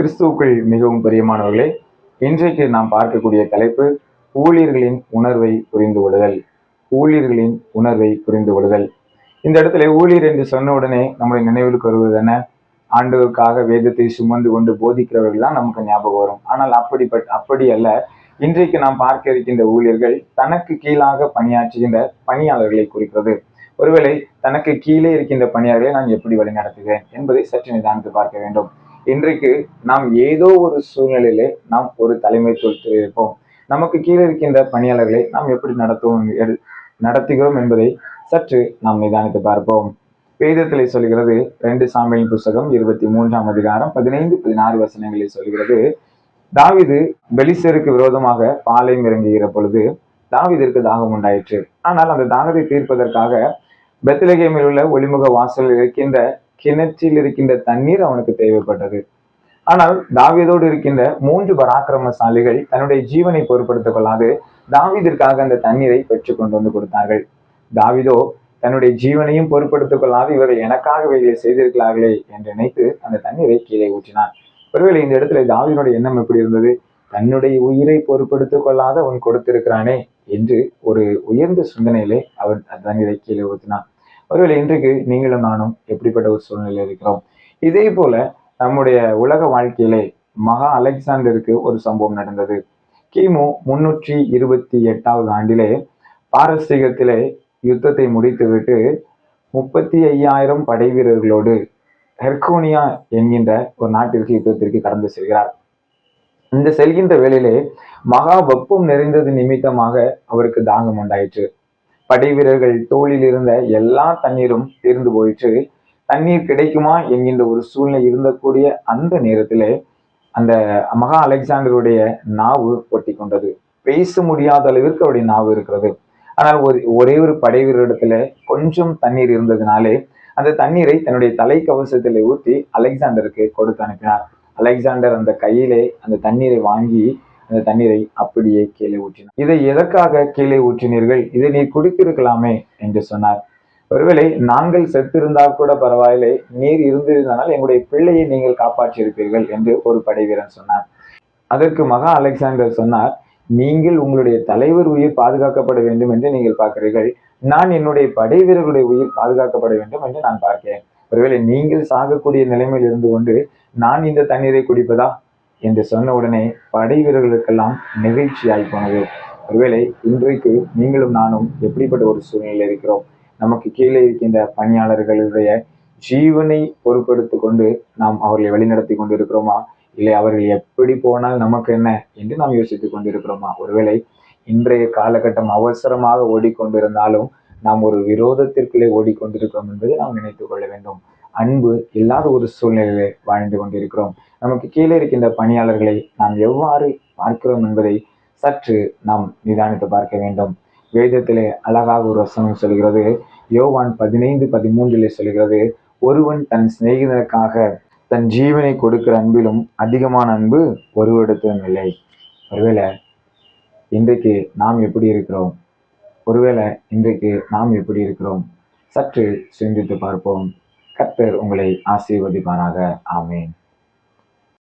கிறிஸ்துவுக்குள் மிகவும் பிரியமானவர்களே இன்றைக்கு நாம் பார்க்கக்கூடிய தலைப்பு ஊழியர்களின் உணர்வை புரிந்து கொள்ளுதல். ஊழியர்களின் உணர்வை புரிந்து கொள்ளுதல். இந்த இடத்துல ஊழியர் என்று சொன்ன உடனே நம்முடைய நினைவுக்கு வருவது என்ன? ஆண்டவருக்காக வேதத்தை சுமந்து கொண்டு போதிக்கிறவர்கள் தான் நமக்கு ஞாபகம் வரும். ஆனால் அப்படிப்பட்ட அப்படி அல்ல. இன்றைக்கு நாம் பார்க்க இருக்கின்ற ஊழியர்கள் தனக்கு கீழாக பணியாற்றுகின்ற பணியாளர்களை குறிக்கிறது. ஒருவேளை தனக்கு கீழே இருக்கின்ற பணியாளர்களை நான் எப்படி வழிநடத்துகிறேன் என்பதை சற்று நிதானித்து பார்க்க வேண்டும். இன்றைக்கு நாம் ஏதோ ஒரு சூழ்நிலையிலே நாம் ஒரு தலைமைத்துவத்தில் இருப்போம். நமக்கு கீழே இருக்கின்ற பணியாளர்களை நாம் எப்படி நடத்துவோம் நடத்துகிறோம் என்பதை சற்று நாம் நிதானித்து பார்ப்போம். வேதத்திலே சொல்கிறது ரெண்டு சாமியின் புஸ்தகம் இருபத்தி மூன்றாம் அதிகாரம் பதினைந்து பதினாறு வசனங்களில் சொல்கிறது தாவீது பெலிசருக்கு விரோதமாக பாலையும் இறங்குகிற பொழுது தாவீதிற்கு தாகம் உண்டாயிற்று. ஆனால் அந்த தாகத்தை தீர்ப்பதற்காக பெத்லகேமில் உள்ள ஒளிமுக வாசலில் இருக்கின்ற கிணற்றில் இருக்கின்ற தண்ணீர் அவனுக்கு தேவைப்பட்டது. ஆனால் தாவீதோடு இருக்கின்ற மூன்று பராக்கிரமசாலிகள் தன்னுடைய ஜீவனை பொருட்படுத்திக் கொள்ளாது தாவீதிற்காக அந்த தண்ணீரை பெற்று கொண்டு வந்து கொடுத்தார்கள். தாவிதோ தன்னுடைய ஜீவனையும் பொருட்படுத்திக் கொள்ளாது இவர்கள் எனக்காக இவைகளை செய்திருக்கிறார்களே என்று நினைத்து அந்த தண்ணீரை கீழே ஊற்றினார் ஒருவேளை இந்த இடத்துல தாவீதுடைய எண்ணம் எப்படி இருந்தது? தன்னுடைய உயிரை பொருட்படுத்திக் கொள்ளாத அவன் கொடுத்திருக்கிறானே என்று ஒரு உயர்ந்த சிந்தனையிலே அவர் அந்த தண்ணீரை கீழே ஊற்றினான். ஒருவேளை இன்றைக்கு நீங்களும் நானும் எப்படிப்பட்ட ஒரு சூழ்நிலையில் இருக்கிறோம்? இதே போல நம்முடைய உலக வாழ்க்கையிலே மகா அலெக்சாண்டருக்கு ஒரு சம்பவம் நடந்தது. கிமு முன்னூற்றி இருபத்தி எட்டாவது ஆண்டிலே பாரசீகத்திலே யுத்தத்தை முடித்துவிட்டு முப்பத்தி ஐயாயிரம் படை வீரர்களோடு ஹெர்கோனியா என்கின்ற ஒரு நாட்டிற்கு யுத்தத்திற்கு கடந்து செல்கிறார். இந்த செல்கின்ற வேளையிலே மகா வெப்பம் நிறைந்தது நிமித்தமாக அவருக்கு தாகம் உண்டாயிற்று. படை வீரர்கள் தோளில் இருந்த எல்லா தண்ணீரும் தீர்ந்து போயிற்று. தண்ணீர் கிடைக்குமா என்கின்ற ஒரு சூழ்நிலை இருந்தக்கூடிய அந்த நேரத்திலே அந்த மகா அலெக்சாண்டருடைய நாவு ஒட்டி கொண்டது. பேச முடியாத அளவிற்கு அவருடைய நாவு இருக்கிறது. ஆனால் ஒரு ஒரே ஒரு படை வீரரிடத்துல கொஞ்சம் தண்ணீர் இருந்ததுனாலே அந்த தண்ணீரை தன்னுடைய தலைக்கவசத்திலே ஊற்றி அலெக்சாண்டருக்கு கொடுத்து அனுப்பினார். அலெக்சாண்டர் அந்த கையிலே அந்த தண்ணீரை வாங்கி இந்த தண்ணீரை அப்படியே கீழே ஊற்றினார். இதை எதற்காக கீழே ஊற்றினீர்கள்? இதை நீர் குடித்திருக்கலாமே என்று சொன்னார். ஒருவேளை நாங்கள் செத்திருந்தால் கூட பரவாயில்லை. நீர் இருந்திருந்தனால் எங்களுடைய பிள்ளையை நீங்கள் காப்பாற்றியிருப்பீர்கள் என்று ஒரு படைவீரன் சொன்னார். அதற்கு மகா அலெக்சாண்டர் சொன்னார் நீங்கள் உங்களுடைய தலைவர் உயிர் பாதுகாக்கப்பட வேண்டும் என்று நீங்கள் பார்க்கிறீர்கள். நான் என்னுடைய படை வீரர்களுடைய உயிர் பாதுகாக்கப்பட வேண்டும் என்று நான் பார்க்கிறேன். ஒருவேளை நீங்கள் சாகக்கூடிய நிலைமையில் இருந்து கொண்டு நான் இந்த தண்ணீரை குடிப்பதா? என்று சொன்ன உடனே படை வீரர்களுக்கெல்லாம் நெகிழ்ச்சியாய் போனது. ஒருவேளை இன்றைக்கு நீங்களும் நானும் எப்படிப்பட்ட ஒரு சூழ்நிலையில் இருக்கிறோம்? நமக்கு கீழே இருக்கின்ற பணியாளர்களுடைய ஜீவனை பொருட்படுத்தி கொண்டு நாம் அவர்களை வழிநடத்தி கொண்டு இருக்கிறோமா இல்லை அவர்கள் எப்படி போனால் நமக்கு என்ன என்று நாம் யோசித்துக் கொண்டிருக்கிறோமா? ஒருவேளை இன்றைய காலகட்டம் அவசரமாக ஓடிக்கொண்டிருந்தாலும் நாம் ஒரு விரோதத்திற்குள்ளே ஓடிக்கொண்டிருக்கிறோம் என்பதை நாம் நினைத்துக் கொள்ள வேண்டும். அன்பு இல்லாத ஒரு சூழ்நிலையிலே வாழ்ந்து கொண்டிருக்கிறோம். நமக்கு கீழே இருக்கின்ற பணியாளர்களை நாம் எவ்வாறு பார்க்கிறோம் என்பதை சற்று நாம் நிதானித்து பார்க்க வேண்டும். வேதத்திலே அழகாக ஒரு வசனம் சொல்கிறது. யோவான் பதினைந்து பதிமூன்றிலே சொல்கிறது ஒருவன் தன் சிநேகிதனுக்காக தன் ஜீவனை கொடுக்கிற அன்பிலும் அதிகமான அன்பு ஒருவரிடத்திலும் இல்லை. ஒருவேளை இன்றைக்கு நாம் எப்படி இருக்கிறோம்? ஒருவேளை இன்றைக்கு நாம் எப்படி இருக்கிறோம்? சற்று சிந்தித்து பார்ப்போம். கர்த்தர் உங்களை ஆசீர்வதிப்பாராக. ஆமேன்.